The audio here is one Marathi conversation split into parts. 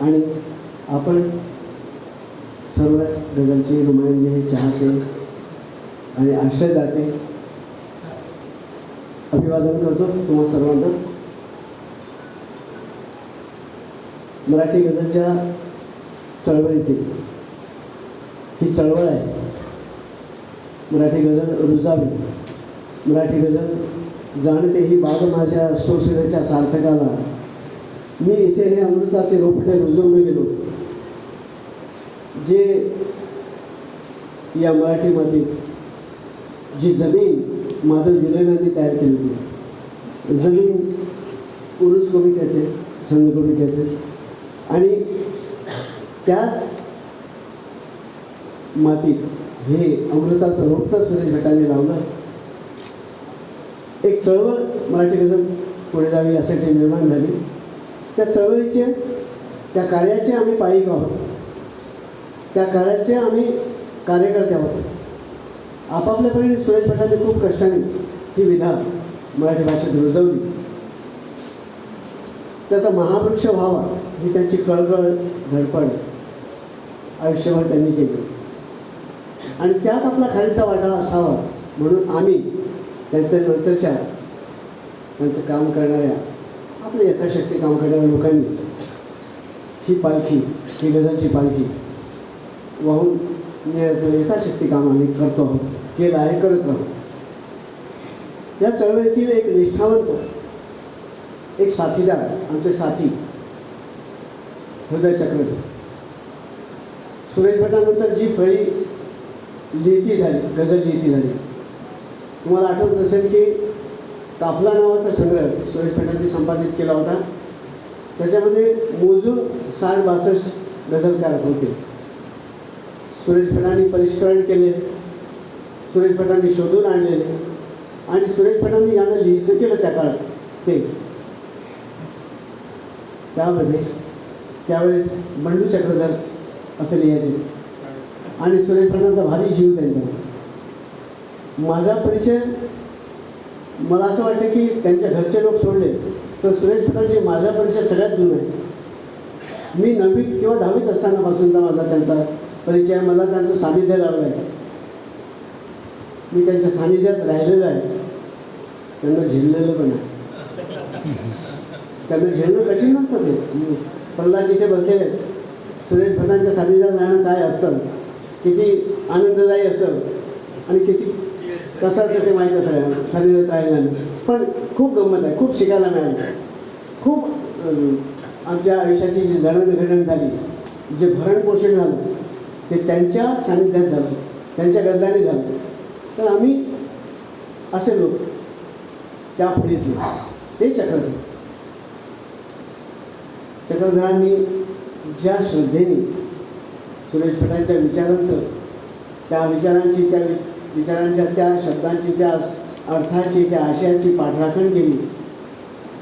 आणि आपण सर्व गझलचे नुमाइंदे चाहते आणि आश्रयदाते अभिवादन करतो तुम्हा सर्वांना. मराठी गजलच्या चळवळीतील ही चळवळ आहे. मराठी गझल रुजावी. मराठी गझल जाणते ही बाब माझ्या सोशिऱ्याच्या सार्थकाला. मी इथे हे अमृताचे रोपटे रुजवून गेलो. जे या मराठी मातीत जी जमीन माधव जुलैनाने तयार केली होती. जमीन उरुस कोबी कहते छंद कोबी कहते. आणि त्याच मातीत हे अमृताचं रोपटं सुरेश भटाने लावलं. एक चळवळ मराठी गझल पुढे जावी यासाठी निर्माण झाली. त्या चळवळीचे त्या कार्याचे आम्ही पायिक आहोत. त्या कार्याचे आम्ही कार्यकर्ते आहोत. आपापल्यापणे सुरेश भटांनी खूप कष्टाने ही विधा मराठी भाषेत रुजवली. त्याचा महावृक्ष व्हावा ही त्यांची कळकळ धडपड आयुष्यभर त्यांनी केली. आणि त्यात आपला खालीचा वाटा असावा म्हणून आम्ही त्यांच्या नंतरच्या त्यांचं काम करणाऱ्या आपल्या यथाशक्ती काम करणाऱ्या लोकांनी ही पालखी ही गझलची पालखी वाहून नेण्याचं यथाशक्ती काम आम्ही करतो आहोत केलं आहे करत राहू. या चळवळीतील एक निष्ठावंत एक साथीदार आमचे साथी हृदय चक्रवर्ती सुरेश भटानंतर जी फळी लिहिती झाली गझल लिहिती झाली. तुम्हाला आठवत असेल की काफला नावाचा संग्रह सुरेश पेठांनी संपादित केला होता. त्याच्यामध्ये मोजून साठ बासष्ट गझलकार होते. सुरेश भटांनी परिष्करण केले सुरेश भटांनी शोधून आणलेले आणि सुरेश भटांनी यानं लिहिलं केलं त्या काळात ते. त्यामध्ये त्यावेळेस बंडू चक्रधर असं लिहायचे. आणि सुरेश भटांचा भारी जीव त्यांच्यावर. माझा परिचय मला असं वाटतं की त्यांच्या घरचे लोक सोडले तर सुरेश भटांचे माझा परिचय सगळ्यात जुना आहे मी नववी किंवा दहावीत असतानापासूनचा माझा त्यांचा परिचय मला त्यांचं सानिध्य लावलं आहे मी त्यांच्या सानिध्यात राहिलेलं आहे. त्यांना झेललेलं पण आहे. त्यांना झेलणं कठीण नसतं ते. प्रल्हाद जिथे बसले आहेत सुरेश भटांच्या सानिध्यात राहणं काय असतं? किती आनंददायी असतं? आणि किती कसं असतं ते माहीत असं सगळ्यांना. सानिध्यात पण खूप गंमत आहे खूप शिकायला मिळालं. खूप आमच्या आयुष्याची जी जडणघडण झाली जे भरणपोषण झालं ते त्यांच्या सानिध्यात झालं त्यांच्या गरजाने झालं. तर आम्ही असे लोक त्या फळीतले ते चक्रधर. चक्रधरांनी ज्या श्रद्धेने सुरेश भटांच्या विचारांचं त्या विचारांची त्या विचारांच्या त्या शब्दांची त्या अर्थाची त्या आशयाची पाठराखण केली.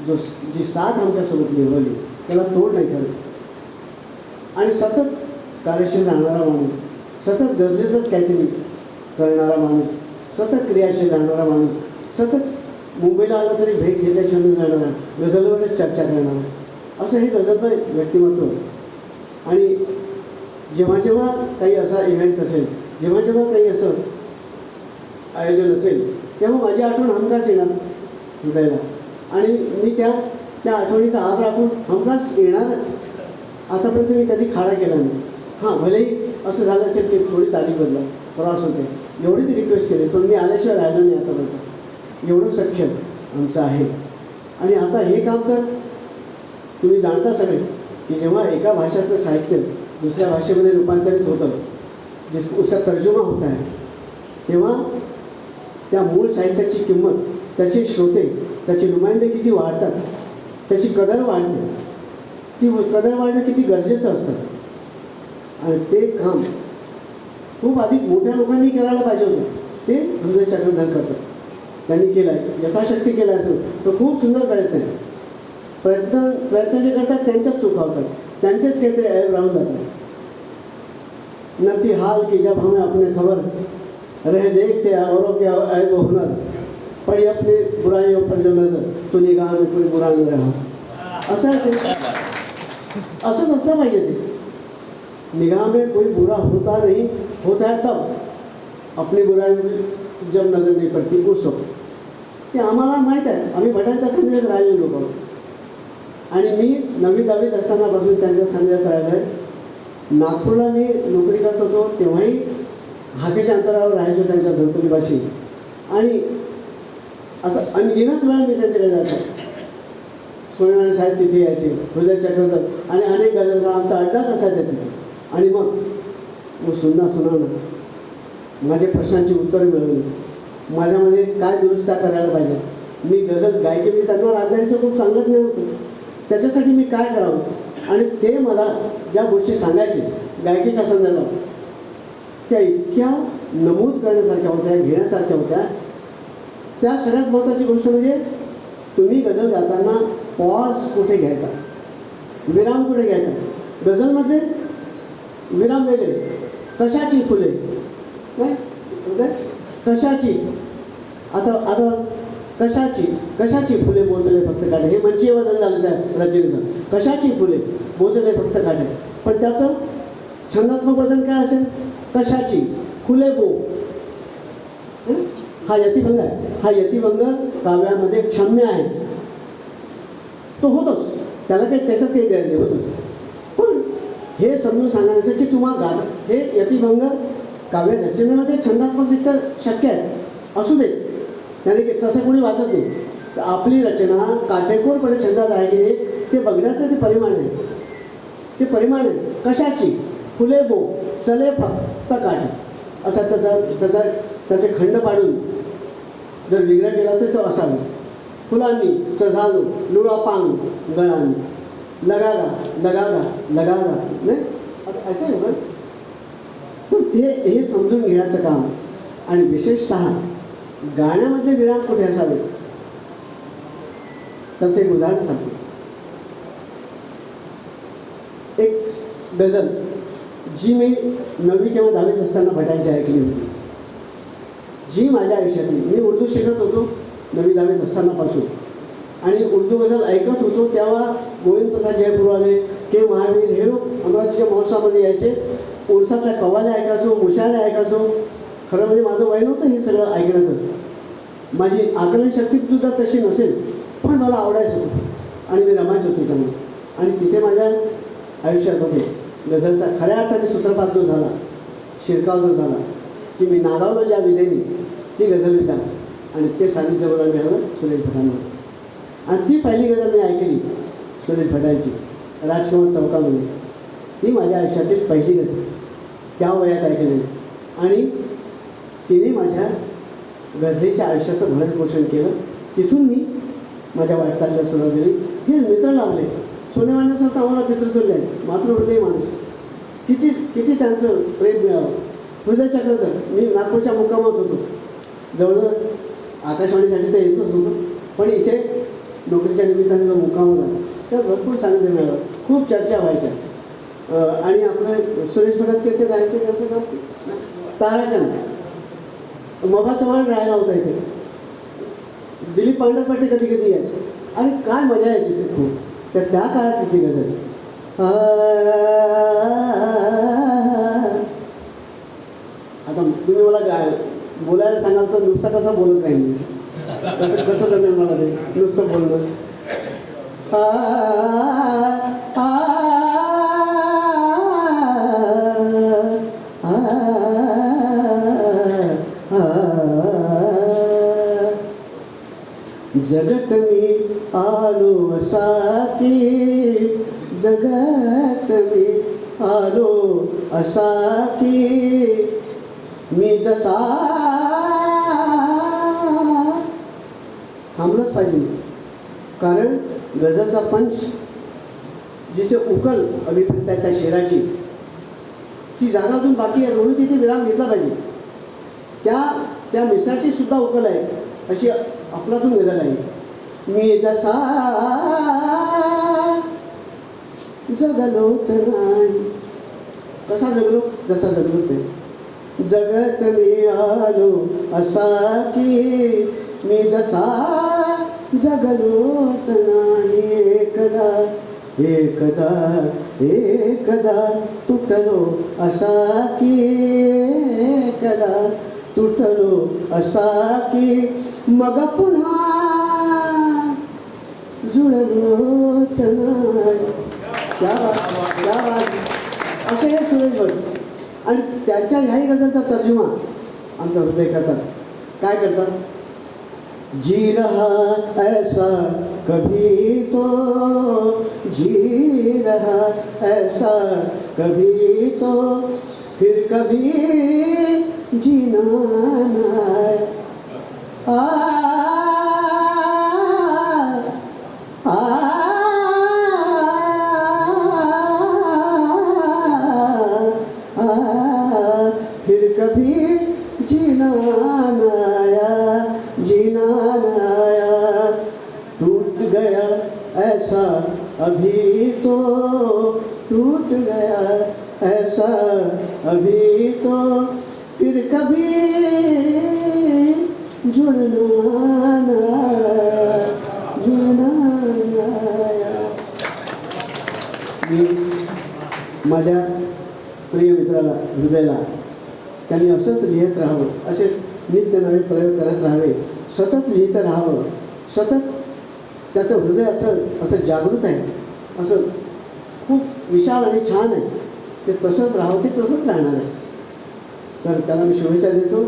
जो जी साथ आमच्यासोबत निर्वली त्याला तोड नाही करायचं आणि सतत कार्यशील राहणारा माणूस सतत गरजेचंच काहीतरी करणारा माणूस सतत क्रियाशील राहणारा माणूस सतत मुंबईला आला तरी भेट घेतल्याशिवाय जाणारा गझलवरच चर्चा करणारा. असं हे गझलमय व्यक्तिमत्व. आणि जेव्हा जेव्हा काही असा इव्हेंट असेल जेव्हा जेव्हा काही असं आयोजन असेल. तेव्हा माझी आठवण हमखास येणार हृदयाला आणि मी त्या त्या आठवणीचा आभ राखून हमखास येणारच. आतापर्यंत मी कधी खाडा केला नाही. हां भलेही असं झालं असेल की थोडी तारीख बदला. प्रवास होते एवढीच रिक्वेस्ट केली. पण मी आल्याशिवाय राहिलो नाही आतापर्यंत. एवढं सख्य आमचं आहे. आणि आता हे काम तर तुम्ही जाणता सगळे की जेव्हा एका भाषेचं साहित्य दुसऱ्या भाषेमध्ये रूपांतरित होतं जिस उसका तर्जुमा होता है तेव्हा त्या मूळ साहित्याची किंमत त्याचे श्रोते त्याचे नुमाइंदे किती वाढतात त्याची कदर वाढते. ती कदर वाढणं किती गरजेचं असतं? आणि ते काम खूप अधिक मोठ्या लोकांनी करायला पाहिजे होतं. ते हृदय चक्रधर करतात. त्यांनी केलं आहे यथाशक्ती केलं असेल तर खूप सुंदर प्रयत्न आहे प्रयत्न प्रयत्न जे करतात त्यांच्याच चुकावतात त्यांचेच काहीतरी ऐब राहून जातात. नती हाल की जब हमें अपने खबर रहे देखते औरों के ऐब हुनर। पड़ी अपनी बुराइयों पर जो नजर तो निगाह में कोई बुरा न रहा। असं ते असंच असलं पाहिजे ते निगाह में कोई बुरा होता नहीं होता है तब। अपनी बुराई जब नजर नहीं पडती उस वक्त। ते आम्हाला माहीत आहे आम्ही भटांच्या संदेशात राहिलेलो लोक आणि मी नवी दहावीत असतानापासून त्यांच्या संदेशात राहिलो आहे. नागपूरला मी नोकरी करत होतो तेव्हाही हाकेच्या अंतरावर राहायचो त्यांच्या धर्तुलीपाशी आणि असं अनगिनत वेळा मी त्यांच्याकडे जातो सोनेवाणी साहेब तिथे यायचे हृदय चक्रधर आणि अनेक गजलकार आमचा अड्डाच असायचा तिथे. आणि मग मग सुना ना माझ्या प्रश्नांची उत्तरं मिळवली. माझ्यामध्ये काय दुरुस्त्या करायला पाहिजे? मी गजल गायकी मी त्यांना राजधानीचं खूप चांगलं नाही होतं त्याच्यासाठी मी काय करावं? आणि ते मला ज्या गोष्टी सांगायचे गायकीच्या संदर्भात त्या इतक्या नमूद करण्यासारख्या होत्या घेण्यासारख्या होत्या. त्या सगळ्यात महत्त्वाची गोष्ट म्हणजे तुम्ही गझल जाताना पॉज कुठे घ्यायचा? विराम कुठे घ्यायचा? गझलमध्ये विराम वेगळे. कशाची फुले? नाही? म्हणजे कशाची? आता आता कशाची? कशाची फुले बोचले फक्त काढे हे मंची वजन झालं त्या रचनेचं. कशाची फुले बोचले फक्त काढे पण त्याचं छंदात्मक वजन काय असेल? कशाची? खुलेबो हा? यतिभंग आहे. हा यतिभंग काव्यामध्ये क्षम्य आहे. तो होतोच. त्याला काही त्याच्यात काही गैर नाही. होतो पण हे समजून सांगायचं की तुम्हाला गात हे यतिभंग काव्य रचनेमध्ये छंदात्मकरित्या शक्य आहे. असू दे. त्याने तसं कोणी वाचत नाही. आपली रचना काटेकोरपणे छंदात आहे की नाही ते बघण्याचं ते परिमाण आहे. ते परिमाण आहे. कशाची? फुले बो चले फक्त काठ असा त्याचा त्याचा त्याचे खंड पाडून जर विग्रह केला तर तो असावा फुलांनी चझालो लुळा पांग गळांनी. लगागा लगागा लगागा. नाही? असं असं आहे बरं तर ते हे समजून घेण्याचं काम. आणि विशेषत गाण्यामध्ये विराम कुठे असावे? त्याचं एक उदाहरण सांगतो. एक गझल जी मी नववी किंवा दहावीत असताना भटांची ऐकली होती. जी माझ्या आयुष्यातली मी उर्दू शिकत होतो नवी दहावीत असतानापासून. आणि उर्दू गझल ऐकत होतो तेव्हा गोविंद प्रसाद जयपूरवाले के महावीर हे लोक अमरावतीच्या महोत्सवामध्ये यायचे. उरसाच्या कवाल्या ऐकायचो मुशाऱ्या ऐकायचो. खरं म्हणजे माझं वय नव्हतं हे सगळं ऐकण्याचं. माझी आकलन शक्ती सुद्धा तशी नसेल पण मला आवडायचं होतं. आणि मी रमायचो त्याच्यामध्ये आणि तिथे माझ्या आयुष्यामध्ये गझलचा खऱ्या अर्थाने सूत्रपात जो झाला शिरकाव जो झाला की मी नागावलो ज्या विधेनी ती गझल विधा आणि ते सानिध्य मला मिळालं सुरेश भटांना आणि ती पहिली गझल मी ऐकली सुरेश भटांची राजकुमार चौकामध्ये. ती माझ्या आयुष्यातील पहिली गझल. त्या वयात ऐकलेली आणि तिने माझ्या गझलेच्या आयुष्याचं भरणपोषण केलं. तिथून मी माझ्या वाटचालीला सुरुवात दिली हे मित्र लावले सोनेवाण्यासारखं आम्हाला मित्र दिले आहे हृदय माणूस. किती किती त्यांचं प्रेम मिळावं? हृदय चक्रधर. मी नागपूरच्या मुक्कामात होतो. जवळजवळ आकाशवाणीसाठी तर येतोच होतो. पण इथे नोकरीच्या निमित्ताने जो मुक्काम होता. तर भरपूर सांगितलं मिळालं. खूप चर्चा व्हायच्या. आणि आपलं सुरेश भटकरचे राहायचे त्यांचं काम ताराचंद. मबा चव्हाण राहायला होता इथे. दिलीप पांडवपाटे कधी कधी यायचे. आणि काय मजा यायची ते खूप तर त्या काळात ती गजल आता तुम्ही मला गाय बोलायला सांगाल तर नुसतं कसं बोलत राहील मी कसं कसं जमेल मला ते नुसतं बोलणं जगत मी आलो असा की जगत मी आलो असाती. मी जसा थांबलंच पाहिजे मी. कारण गझलचा पंच जिसे उकल अभिप्रेत आहे त्या शेराची ती जागा अजून बाकी आहे म्हणून तिथे विराम घेतला पाहिजे. त्या त्या मिसळची सुद्धा उकल आहे अशी आपलातून गझल आहे. मी जसा जगलोच नाही कसा जगलो? जसा जगलोच नाही. जगत मी आलो असा की मी जसा जगलोच नाही एकदा एकदा एकदा तुटलो असा की एकदा तुटलो असा की मग पुन्हा जुळलो असे हे सुरेश भट आणि त्याच्या ह्याही गजलचा तर्जुमा आमच्या हृदय करतात काय करतात जी रहा ऐसा कभी तो जी रहा ऐसा कभी तो फिर कभी जीना ना आ, जीना नाया टूट गया ऐसा अभी तो टूट गया ऐसा अभी तो फिर कभी जुड़ना ना जुड़ना माझ्या प्रिय मित्राला हृदयाला त्यांनी असंच लिहित राहावं. असेच नित्य नवे प्रयोग करत राहावे. सतत लिहित राहावं. सतत त्याचं हृदय असं असं जागृत आहे. असं खूप विशाल आणि छान आहे. ते तसंच राहावं ते तसंच राहणार आहे. तर त्याला मी शुभेच्छा देतो.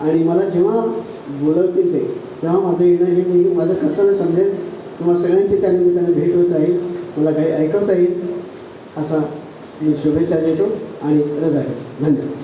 आणि मला जेव्हा बोलवतील ते तेव्हा माझं येणं हे मी माझं कर्तव्य समजेल. तुम्हाला सगळ्यांची त्या निमित्ताने भेट होत राहील. मला काही ऐकवता येईल. असा मी शुभेच्छा देतो आणि रजा घेतो. धन्यवाद.